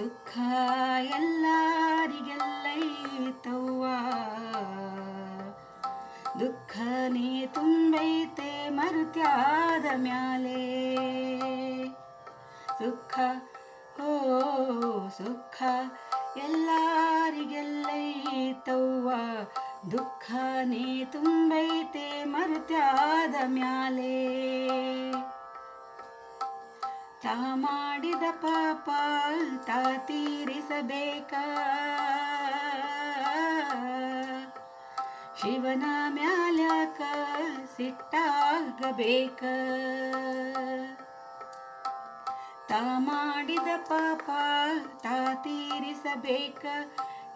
ಸುಖ ಎಲ್ಲರಿಗೆಲ್ಲೈತವ್ವ ದುಃಖನೇ ತುಂಬೈತೆ ಮರುತ್ಯಾದ ಮ್ಯಾಲೆ. ಸುಖ ಓ ಸುಖ ಎಲ್ಲರಿಗೆಲ್ಲೈತವ್ವ ದುಃಖನೇ ತುಂಬೈತೆ ಮರುತ್ಯಾದ ಮ್ಯಾಲೆ. ತಾ ಮಾಡಿದ ಪಾಪ ತಾ ತೀರಿಸಬೇಕ. ಶಿವನ ಮ್ಯಾಲ್ಯಾಕ ಸಿಟ್ಟಾಗಬೇಕ ತಾ ಮಾಡಿದ ಪಾಪ ತಾ ತೀರಿಸಬೇಕ.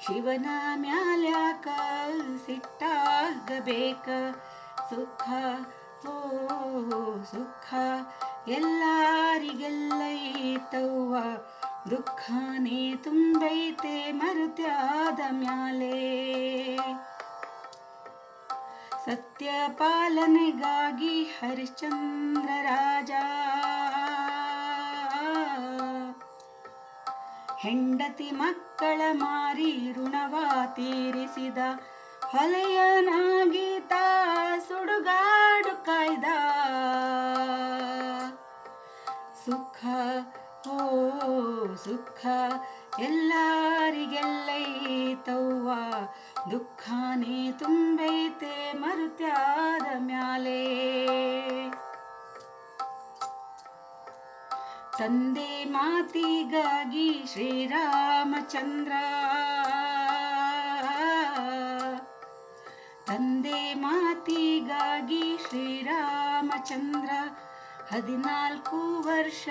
ಶಿವನ ಮ್ಯಾಲ್ಯಾಕ ಸಿಟ್ಟಾಗಬೇಕ ಸುಖ, ಓ, ಸುಖ ಎಲ್ಲರಿಗೆಲ್ಲೈತವ್ವ. ದುಃಖನೇ ತುಂಬೈತೆ, ಮರುತ್ಯಾದ ಮ್ಯಾಲೆ. ಸತ್ಯ ಪಾಲನೆಗಾಗಿ ಹರಿಶ್ಚಂದ್ರ ರಾಜ. ಹೆಂಡತಿ ಮಕ್ಕಳ ಮಾರಿ ಋಣವ ತೀರಿಸಿದ ಹೊಲೆಯನಾಗಿ ಓ ಸುಖ ಎಲ್ಲರಿಗೆಲ್ಲೈತವ್ವ ದುಃಖಾನೇ ತುಂಬೈತೆ ಮರುತ್ಯಾದ ಮ್ಯಾಲೆ. ತಂದೆ ಮಾತಿಗಾಗಿ ಶ್ರೀರಾಮಚಂದ್ರ. ತಂದೆ ಮಾತಿಗಾಗಿ ಶ್ರೀರಾಮಚಂದ್ರ. ಹದಿನಾಲ್ಕು ವರ್ಷ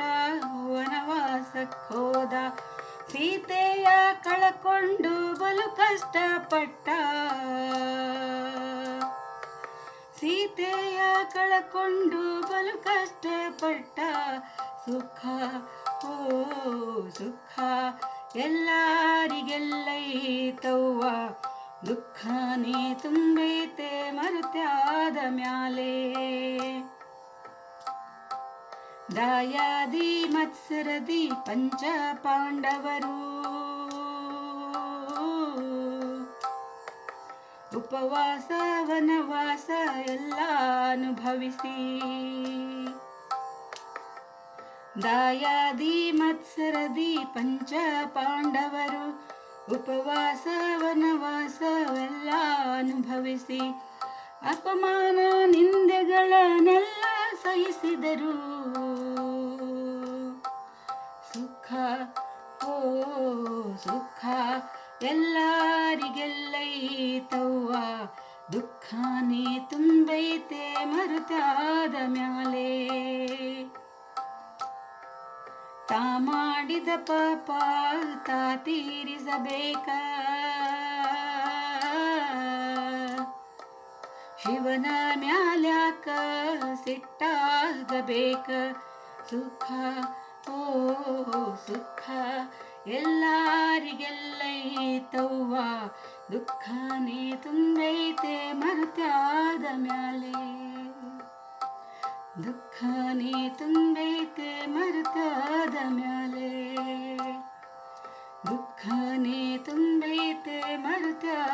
ವನವಾಸಕ್ಕೋದ. ಸೀತೆಯ ಕಳಕೊಂಡು ಬಲು ಕಷ್ಟಪಟ್ಟ. ಸೀತೆಯ ಕಳಕೊಂಡು ಬಲು ಕಷ್ಟಪಟ್ಟ. ಸುಖ, ಓ ಸುಖ, ಎಲ್ಲರಿಗೆಲ್ಲೈತವ್ವ. ದುಃಖನೇ ತುಂಬೈತೆ ಮರುತ್ಯಾದ ಮ್ಯಾಲೆ. ದಾಯಾದಿ ಮತ್ಸರದಿ ಪಂಚ ಪಾಂಡವರು ಉಪವಾಸ, ವನವಾಸ ಎಲ್ಲ ಅನುಭವಿಸಿ. ದಾಯಾದಿ ಮತ್ಸರದಿ ಪಂಚ ಪಾಂಡವರು ಉಪವಾಸ ಎಲ್ಲ ಅನುಭವಿಸಿ. ಅಪಮಾನ ನಿಂದೆಗಳನ್ನೆಲ್ಲ ಸಹಿಸಿದರು. ಸುಖ, ಓ ಸುಖ, ಎಲ್ಲರಿಗೆಲ್ಲೈತವ್ವ. ದುಃಖನೇ ತುಂಬೈತೆ, ಮರುತಾದ ಮ್ಯಾಲೆ. ತಾ ಮಾಡಿದ ಪಾಪ, ತಾ ತೀರಿಸಬೇಕ. ಶಿವನ ಮ್ಯಾಲ್ಯಾಕ ಆಗಬೇಕ? ಸುಖ, ಓ, ಸುಖ. ಎಲ್ಲರಿಗೆಲ್ಲೈತವ್ವ. ದುಃಖನೇ ತುಂಬೈತೆ ಮರುತ್ಯಾದ ಮ್ಯಾಲೆ. ದುಃಖನೇ ತುಂಬೈತೆ ಮರುತಾದ ಮ್ಯಾಲೆ. ದುಃಖನೇ ತುಂಬೈತೆ ಮರುತ್ಯಾದ